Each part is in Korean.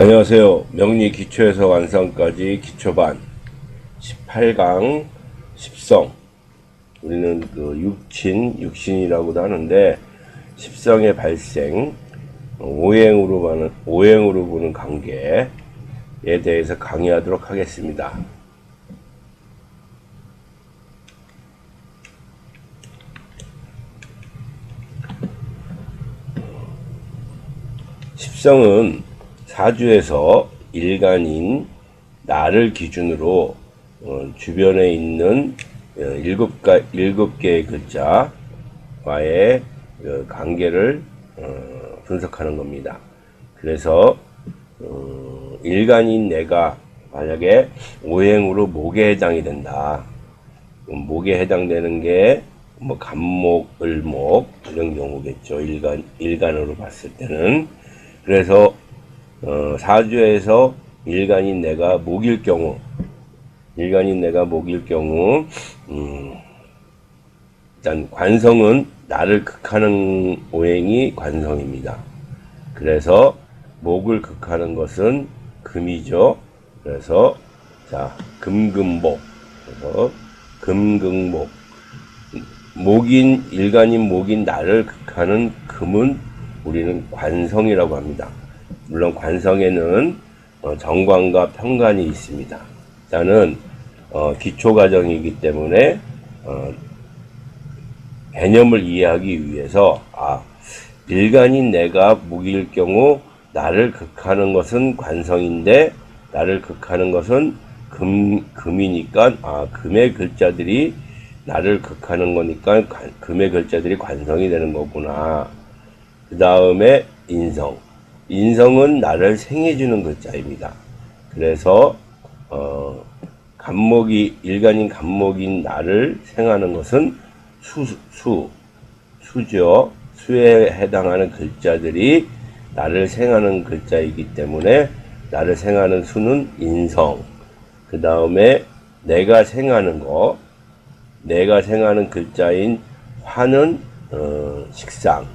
안녕하세요. 명리 기초에서 완성까지 기초반 18강 10성. 우리는 그 육친, 육신이라고도 하는데 십성의 발생, 오행으로 보는 오행으로 보는 관계에 대해서 강의하도록 하겠습니다. 십성은 사주에서 일간인 나를 기준으로 어, 주변에 있는 어, 일곱 가 일곱 개의 글자와의 그 관계를 어, 분석하는 겁니다. 그래서 어, 일간인 내가 만약에 오행으로 목에 해당이 된다. 목에 해당되는 게 뭐 간목, 을목 이런 경우겠죠. 일간 일간으로 봤을 때는 그래서 어, 사주에서 일간인 내가 목일 경우, 일간인 내가 목일 경우, 음, 일단 관성은 나를 극하는 오행이 관성입니다. 그래서 목을 극하는 것은 금이죠. 그래서 자 금금목, 그래서 금금목, 목인 일간인 목인 나를 극하는 금은 우리는 관성이라고 합니다. 물론 관성에는 어, 정관과 편관이 있습니다. 일단은 어, 기초 과정이기 때문에 어, 개념을 이해하기 위해서 아 일간인 내가 무기일 경우 나를 극하는 것은 관성인데 나를 극하는 것은 금 금이니까 아 금의 글자들이 나를 극하는 거니까 관- 금의 글자들이 관성이 되는 거구나. 그 다음에 인성. 인성은 나를 생해주는 글자입니다. 그래서 어, 간목이 일간인 간목인 나를 생하는 것은 수, 수 수죠. 수에 해당하는 글자들이 나를 생하는 글자이기 때문에 나를 생하는 수는 인성. 그 다음에 내가 생하는 거, 내가 생하는 글자인 화는 어, 식상.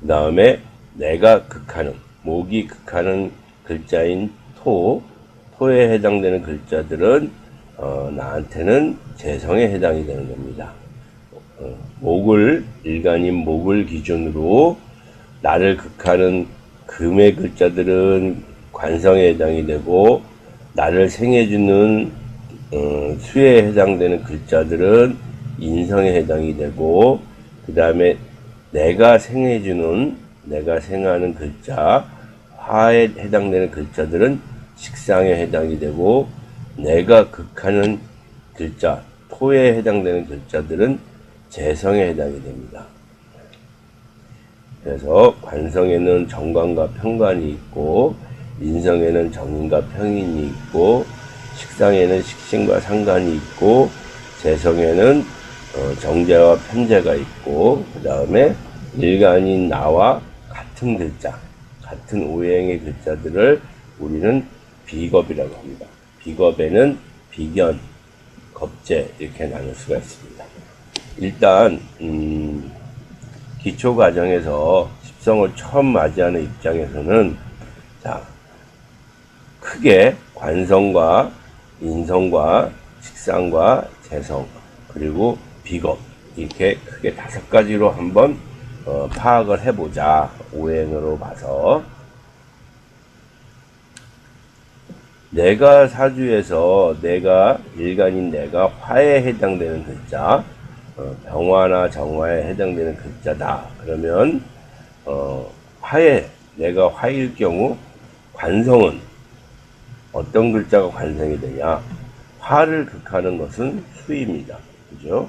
그 다음에 내가 극하는, 목이 극하는 글자인 토, 토에 해당되는 글자들은 어, 나한테는 재성에 해당이 되는 겁니다. 어, 목을, 일간인 목을 기준으로 나를 극하는 금의 글자들은 관성에 해당이 되고, 나를 생해주는 어, 수에 해당되는 글자들은 인성에 해당이 되고, 그 다음에 내가 생해주는, 내가 생하는 글자, 화에 해당되는 글자들은 식상에 해당이 되고, 내가 극하는 글자, 토에 해당되는 글자들은 재성에 해당이 됩니다. 그래서 관성에는 정관과 편관이 있고, 인성에는 정인과 평인이 있고, 식상에는 식신과 상관이 있고, 재성에는 어, 정제와 편제가 있고, 그 다음에 일간인 나와 같은 글자, 같은 오행의 글자들을 우리는 비겁이라고 합니다. 비겁에는 비견, 겁제 이렇게 나눌 수가 있습니다. 일단 음, 기초 과정에서 십성을 처음 맞이하는 입장에서는 자 크게 관성과 인성과 식상과 재성 그리고 비겁 이렇게 크게 다섯 가지로 한번 어, 파악을 해보자. 오행으로 봐서. 내가 사주에서 내가 일간인 내가 화에 해당되는 글자 어, 병화나 정화에 해당되는 글자다. 그러면 어, 화에 내가 화일 경우 관성은 어떤 글자가 관성이 되냐? 화를 극하는 것은 수입니다. 그죠?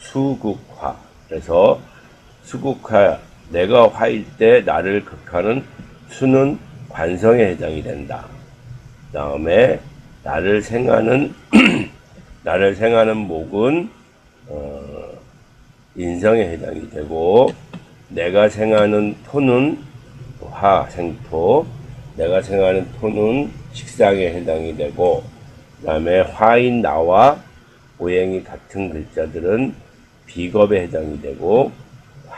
수국화. 그래서 수국화 내가 화일 때 나를 극하는 수는 관성에 해당이 된다. 그 다음에 나를 생하는 나를 생하는 목은 어, 인성에 해당이 되고 내가 생하는 토는 화 생토 내가 생하는 토는 식상에 해당이 되고 그 다음에 화인 나와 오행이 같은 글자들은 비겁에 해당이 되고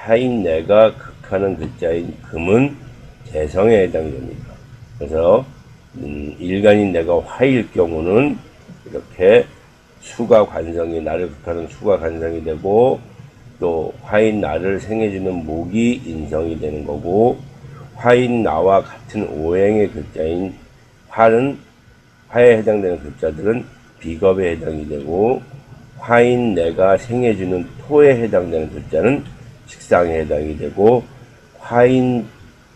화인 내가 극하는 글자인 금은 재성에 해당이 됩니다. 그래서 음, 일간인 내가 화일 경우는 이렇게 수가 관성이 나를 극하는 수가 관성이 되고 또 화인 나를 생해주는 목이 인성이 되는 거고 화인 나와 같은 오행의 글자인 화는 화에 해당되는 글자들은 비겁에 해당이 되고 화인 내가 생해주는 토에 해당되는 글자는 식상에 해당이 되고 화인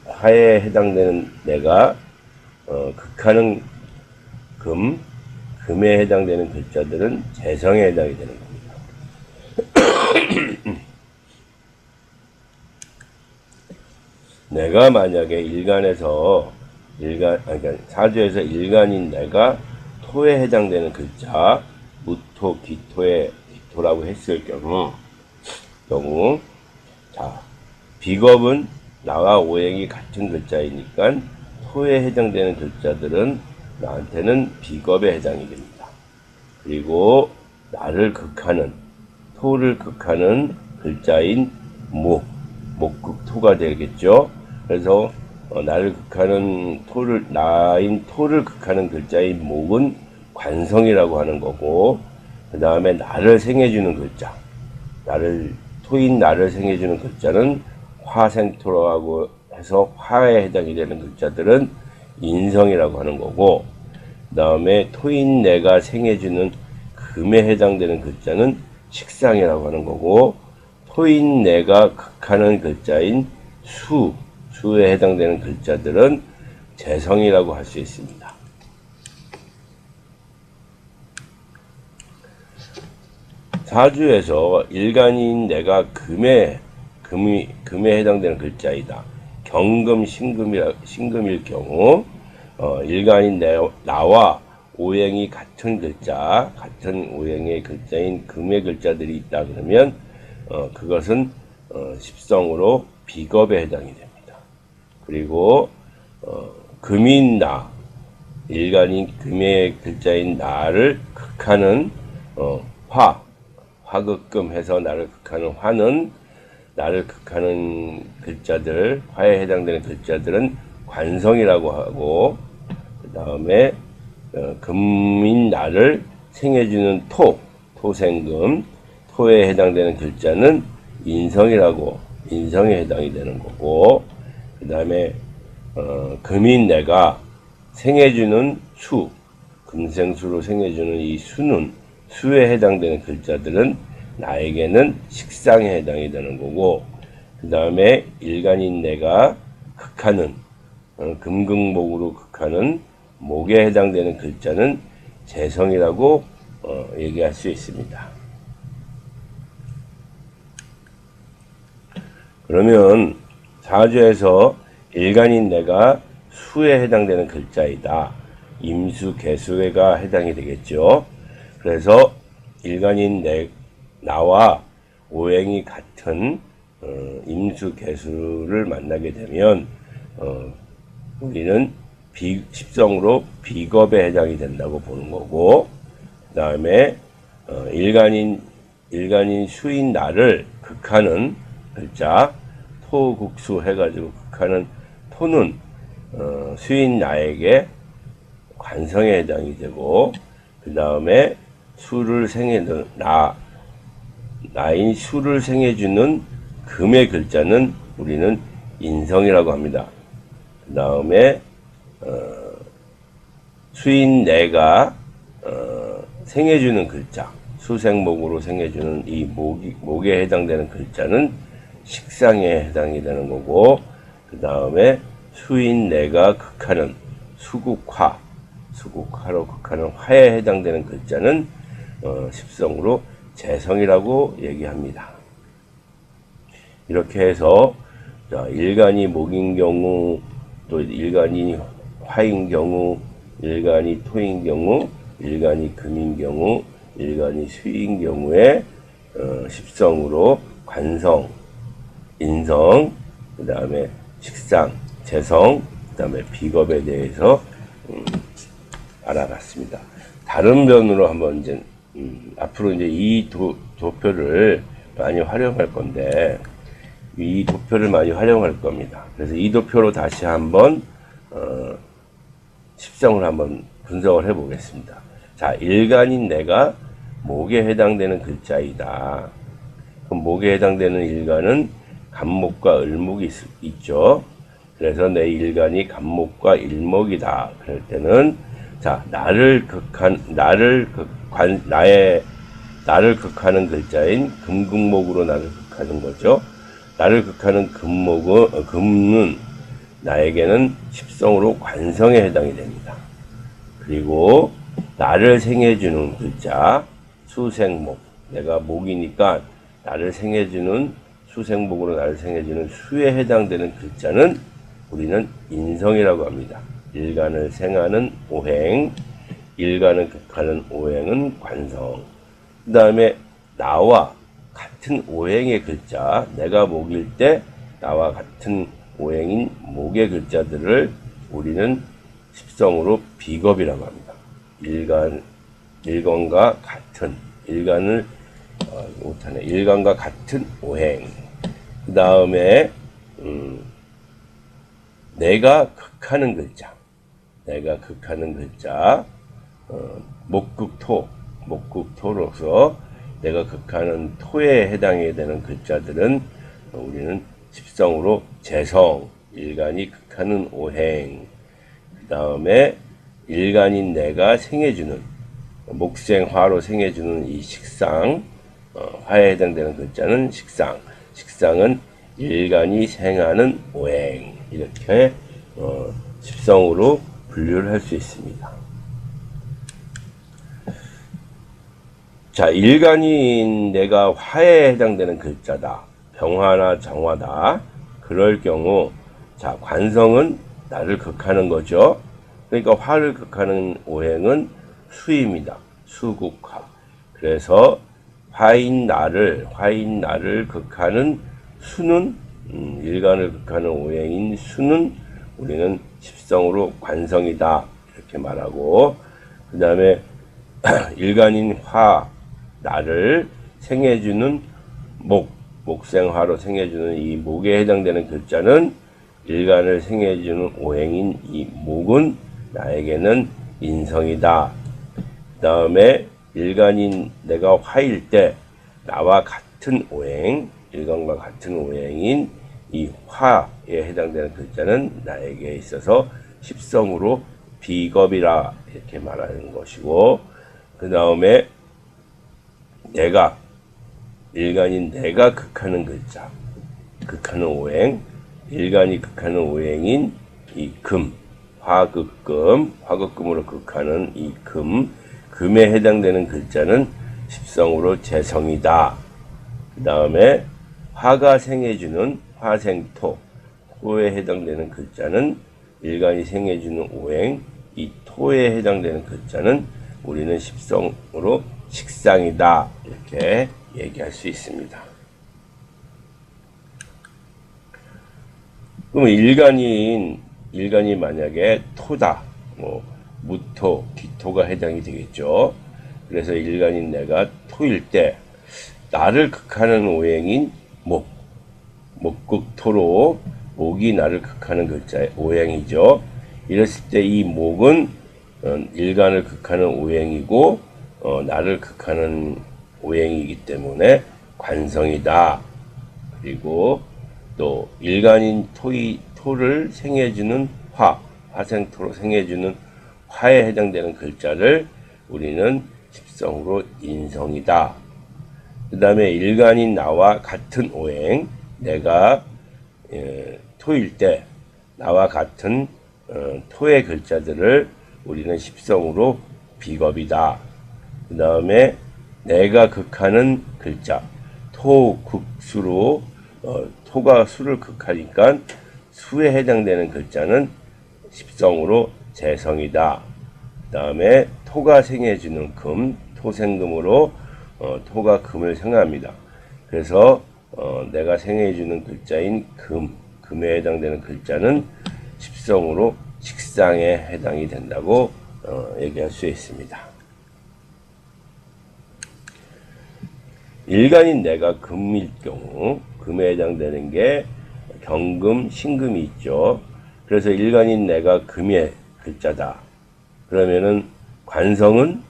화에 해당되는 내가 어, 극하는 금 금에 해당되는 글자들은 재성에 해당이 되는 겁니다. 내가 만약에 일간에서 일간 아니, 그러니까 사주에서 일간인 내가 토에 해당되는 글자 무토 기토에 기토라고 했을 경우 경우 자 비겁은 나와 오행이 같은 글자이니까 토에 해당되는 글자들은 나한테는 비겁에 해당이 됩니다. 그리고 나를 극하는 토를 극하는 글자인 목 목극토가 되겠죠. 그래서 어, 나를 극하는 토를 나인 토를 극하는 글자인 목은 관성이라고 하는 거고 그 다음에 나를 생해주는 글자 나를 토인 나를 생해주는 글자는 화생토라고 해서 화에 해당이 되는 글자들은 인성이라고 하는 거고 그 다음에 토인 내가 생해주는 금에 해당되는 글자는 식상이라고 하는 거고 토인 내가 극하는 글자인 수 수에 해당되는 글자들은 재성이라고 할 수 있습니다. 사주에서 일간인 내가 금에 금이 금에 해당되는 글자이다. 경금 신금이라 신금일 경우 어, 일간인 내, 나와 오행이 같은 글자 같은 오행의 글자인 금의 글자들이 있다 그러면 어, 그것은 어, 십성으로 비겁에 해당이 됩니다. 그리고 어, 금인 나 일간인 금의 글자인 나를 극하는 어, 화 화극금 해서 나를 극하는 화는 나를 극하는 글자들 화에 해당되는 글자들은 관성이라고 하고 그 다음에 어, 금인 나를 생해주는 토 토생금 토에 해당되는 글자는 인성이라고 인성에 해당이 되는 거고 그 다음에 어, 금인 내가 생해주는 수 금생수로 생해주는 이 수는 수에 해당되는 글자들은 나에게는 식상에 해당이 되는 거고 그 다음에 일간인 내가 극하는 어, 금극목으로 극하는 목에 해당되는 글자는 재성이라고 어, 얘기할 수 있습니다. 그러면 사주에서 일간인 내가 수에 해당되는 글자이다. 임수, 개수가 해당이 되겠죠. 그래서 일간인 내 나와 오행이 같은 어, 임수, 개수를 만나게 되면 어, 우리는 비, 십성으로 비겁에 해당이 된다고 보는 거고 그 다음에 어, 일간인 일간인 수인 나를 극하는 글자 토국수 해가지고 극하는 토는 어, 수인 나에게 관성에 해당이 되고 그 다음에 수를 생해는 나 나인 수를 생해주는 금의 글자는 우리는 인성이라고 합니다. 그 다음에 어, 수인 내가 어, 생해주는 글자 수생목으로 생해주는 이 목이, 목에 해당되는 글자는 식상에 해당이 되는 거고 그 다음에 수인 내가 극하는 수국화 수국화로 극하는 화에 해당되는 글자는 어, 십성으로 재성이라고 얘기합니다. 이렇게 해서 자, 일간이 목인 경우 또 일간이 화인 경우 일간이 토인 경우 일간이 금인 경우 일간이 수인 경우에 어, 십성으로 관성 인성, 그 다음에 식상, 재성, 그 다음에 비겁에 대해서 음, 알아봤습니다. 다른 면으로 한번 이제 음, 앞으로 이제 이 도, 도표를 많이 활용할 건데 이 도표를 많이 활용할 겁니다. 그래서 이 도표로 다시 한번 어, 십성을 한번 분석을 해 보겠습니다. 자, 일간인 내가 목에 해당되는 글자이다. 그럼 목에 해당되는 일간은 간목과 을목이 있, 있죠. 그래서 내 일간이 간목과 일목이다. 그럴 때는 자 나를 극한 나를 극 한 나의 나를 극하는 글자인 금극목으로 나를 극하는 거죠. 나를 극하는 금목은 어, 금은 나에게는 십성으로 관성에 해당이 됩니다. 그리고 나를 생해주는 글자 수생목 내가 목이니까 나를 생해주는 수생목으로 나를 생해주는 수에 해당되는 글자는 우리는 인성이라고 합니다. 일간을 생하는 오행, 일간을 극하는 오행은 관성. 그 다음에 나와 같은 오행의 글자, 내가 목일 때 나와 같은 오행인 목의 글자들을 우리는 십성으로 비겁이라고 합니다. 일간, 일간과 같은, 일간을, 어, 못하네. 일간과 같은 오행. 그 다음에, 음, 내가 극하는 글자, 내가 극하는 글자, 어, 목극토, 목극토로서 내가 극하는 토에 해당이 되는 글자들은 우리는 십성으로 재성, 일간이 극하는 오행, 그 다음에 일간인 내가 생해주는 목생화로 생해주는 이 식상, 어, 화에 해당되는 글자는 식상, 식상은 일간이 생하는 오행 이렇게 어, 십성으로 분류를 할 수 있습니다. 자, 일간인 내가 화에 해당되는 글자다. 병화나 정화다. 그럴 경우, 자, 관성은 나를 극하는 거죠. 그러니까 화를 극하는 오행은 수입니다. 수국화. 그래서 화인 나를, 화인 나를 극하는 수는, 음, 일간을 극하는 오행인 수는 우리는 십성으로 관성이다. 이렇게 말하고, 그 다음에 일간인 화, 나를 생해주는 목, 목생화로 생해주는 이 목에 해당되는 글자는 일간을 생해주는 오행인 이 목은 나에게는 인성이다. 그 다음에 일간인 내가 화일 때 나와 같은 오행, 일간과 같은 오행인 이 화에 해당되는 글자는 나에게 있어서 십성으로 비겁이라 이렇게 말하는 것이고 그 다음에 내가 일간인 내가 극하는 글자 극하는 오행 일간이 극하는 오행인 이 금 화극금 화극금으로 극하는 이 금 금에 해당되는 글자는 십성으로 재성이다. 그 다음에 화가 생해주는 화생토 토에 해당되는 글자는 일간이 생해주는 오행 이 토에 해당되는 글자는 우리는 십성으로 식상이다 이렇게 얘기할 수 있습니다. 그러면 일간인 일간이 만약에 토다, 뭐 무토, 기토가 해당이 되겠죠. 그래서 일간인 내가 토일 때 나를 극하는 오행인 목, 목극토로 목이 나를 극하는 글자의 오행이죠. 이랬을 때 이 목은 어, 일간을 극하는 오행이고 어, 나를 극하는 오행이기 때문에 관성이다. 그리고 또 일간인 토이 토를 생해주는 화, 화생토로 생해주는 화에 해당되는 글자를 우리는 십성으로 인성이다. 그 다음에 일간인 나와 같은 오행, 내가 예, 토일 때 나와 같은 어, 토의 글자들을 우리는 십성으로 비겁이다. 그 다음에 내가 극하는 글자 토 극수로 어, 토가 수를 극하니까 수에 해당되는 글자는 십성으로 재성이다. 그 다음에 토가 생해주는 금 토생금으로 어, 토가 금을 생합니다. 그래서 어, 내가 생해주는 글자인 금 금에 해당되는 글자는 십성으로 식상에 해당이 된다고 어, 얘기할 수 있습니다. 일간인 내가 금일 경우 금에 해당되는 게 경금, 신금이 있죠. 그래서 일간인 내가 금의 글자다. 그러면은 관성은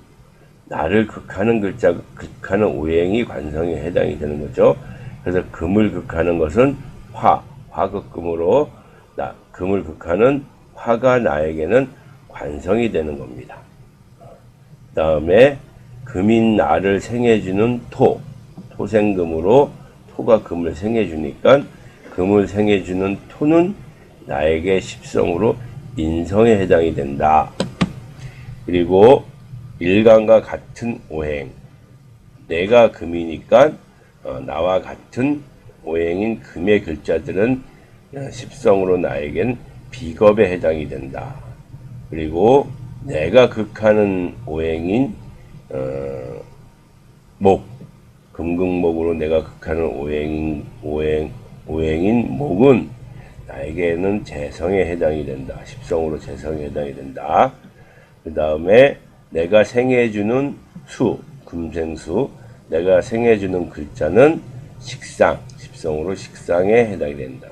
나를 극하는 글자, 극하는 오행이 관성에 해당이 되는 거죠. 그래서 금을 극하는 것은 화, 화극금으로 나, 금을 극하는 화가 나에게는 관성이 되는 겁니다. 다음에 금인 나를 생해주는 토, 토생금으로 토가 금을 생해주니까 금을 생해주는 토는 나에게 십성으로 인성에 해당이 된다. 그리고 일간과 같은 오행, 내가 금이니까 어, 나와 같은 오행인 금의 글자들은 어, 십성으로 나에겐 비겁에 해당이 된다. 그리고 내가 극하는 오행인 어, 목, 금극목으로 내가 극하는 오행인 오행 오행인 목은 나에게는 재성에 해당이 된다. 십성으로 재성에 해당이 된다. 그 다음에 내가 생해주는 수, 금생수, 내가 생해주는 글자는 식상, 십성으로 식상에 해당이 된다.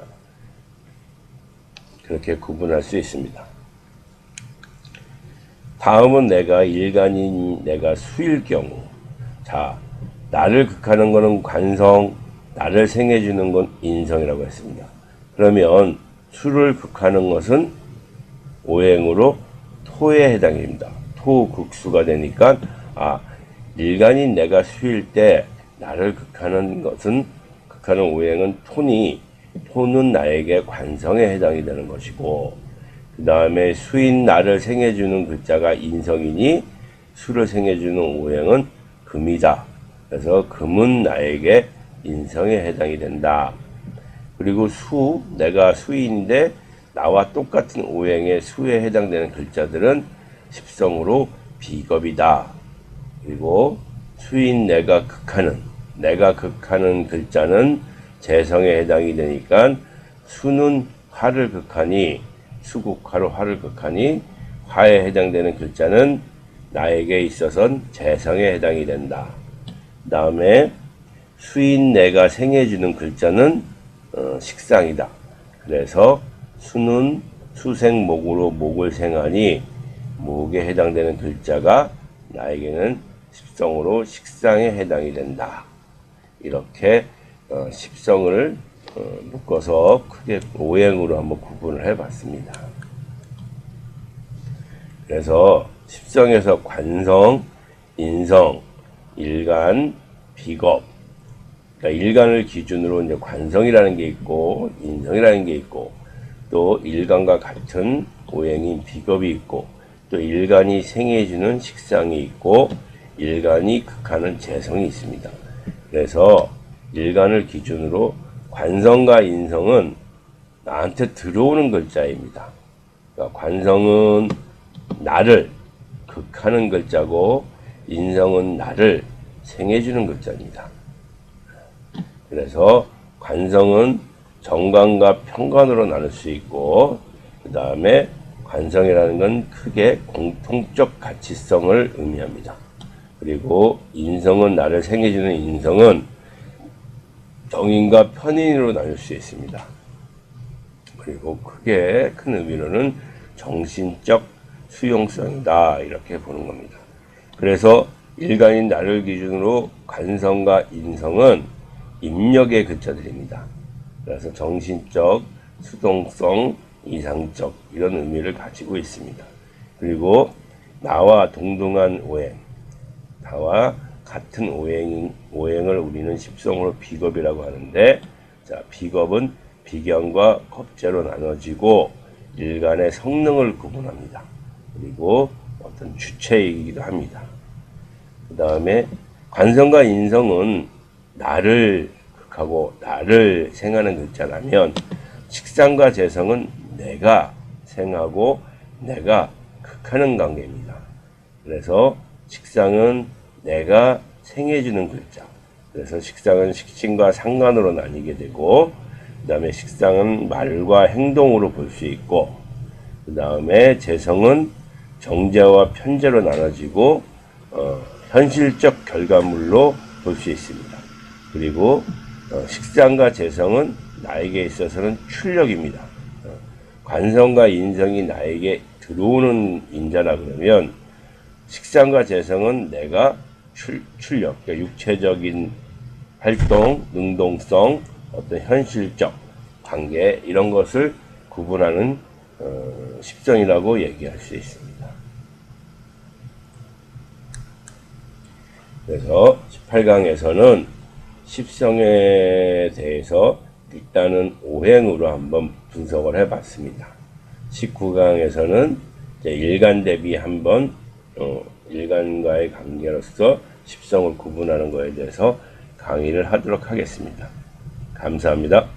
그렇게 구분할 수 있습니다. 다음은 내가 일간인 내가 수일 경우. 자, 나를 극하는 것은 관성, 나를 생해주는 건 인성이라고 했습니다. 그러면 수를 극하는 것은 오행으로 토에 해당입니다. 토 극수가 되니까 아 일간인 내가 수일 때 나를 극하는 것은 극하는 오행은 토니 토는 나에게 관성에 해당이 되는 것이고 그 다음에 수인 나를 생해주는 글자가 인성이니 수를 생해주는 오행은 금이다. 그래서 금은 나에게 인성에 해당이 된다. 그리고 수, 내가 수인인데 나와 똑같은 오행의 수에 해당되는 글자들은 십성으로 비겁이다. 그리고 수인 내가 극하는, 내가 극하는 글자는 재성에 해당이 되니까 수는 화를 극하니 수국화로 화를 극하니 화에 해당되는 글자는 나에게 있어선 재성에 해당이 된다. 그 다음에 수인 내가 생해주는 글자는 어, 식상이다. 그래서 수는 수생목으로 목을 생하니 목에 해당되는 글자가 나에게는 십성으로 식상에 해당이 된다. 이렇게 어, 십성을 어, 묶어서 크게 오행으로 한번 구분을 해봤습니다. 그래서 십성에서 관성, 인성, 일간, 비겁. 그러니까 일간을 기준으로 이제 관성이라는 게 있고 인성이라는 게 있고 또 일간과 같은 오행인 비겁이 있고 또 일간이 생해주는 식상이 있고 일간이 극하는 재성이 있습니다. 그래서 일간을 기준으로 관성과 인성은 나한테 들어오는 글자입니다. 그러니까 관성은 나를 극하는 글자고 인성은 나를 생해주는 글자입니다. 그래서 관성은 정관과 평관으로 나눌 수 있고 그 다음에 관성이라는 건 크게 공통적 가치성을 의미합니다. 그리고 인성은 나를 생해주는 인성은 정인과 편인으로 나눌 수 있습니다. 그리고 크게 큰 의미로는 정신적 수용성이다 이렇게 보는 겁니다. 그래서 일간인 나를 기준으로 관성과 인성은 입력의 글자들입니다. 그래서 정신적, 수동성, 이상적 이런 의미를 가지고 있습니다. 그리고 나와 동등한 오행, 나와 같은 오행, 오행을 우리는 십성으로 비겁이라고 하는데, 자, 비겁은 비견과 겁재로 나눠지고, 일간의 성능을 구분합니다. 그리고 어떤 주체이기도 합니다. 그 다음에 관성과 인성은 나를 극하고 나를 생하는 글자라면, 식상과 재성은 내가 생하고 내가 극하는 관계입니다. 그래서 식상은 내가 생해주는 글자. 그래서 식상은 식신과 상관으로 나뉘게 되고, 그 다음에 식상은 말과 행동으로 볼 수 있고, 그 다음에 재성은 정제와 편제로 나눠지고, 어, 현실적 결과물로 볼 수 있습니다. 그리고 어, 식상과 재성은 나에게 있어서는 출력입니다. 어, 관성과 인성이 나에게 들어오는 인자라 그러면 식상과 재성은 내가 출, 출력, 그러니까 육체적인 활동, 능동성, 어떤 현실적 관계 이런 것을 구분하는 어, 십성이라고 얘기할 수 있습니다. 그래서 18강에서는 십성에 대해서 일단은 오행으로 한번 분석을 해봤습니다. 19강에서는 일간 대비 한번 어, 일간과의 관계로서 십성을 구분하는 것에 대해서 강의를 하도록 하겠습니다. 감사합니다.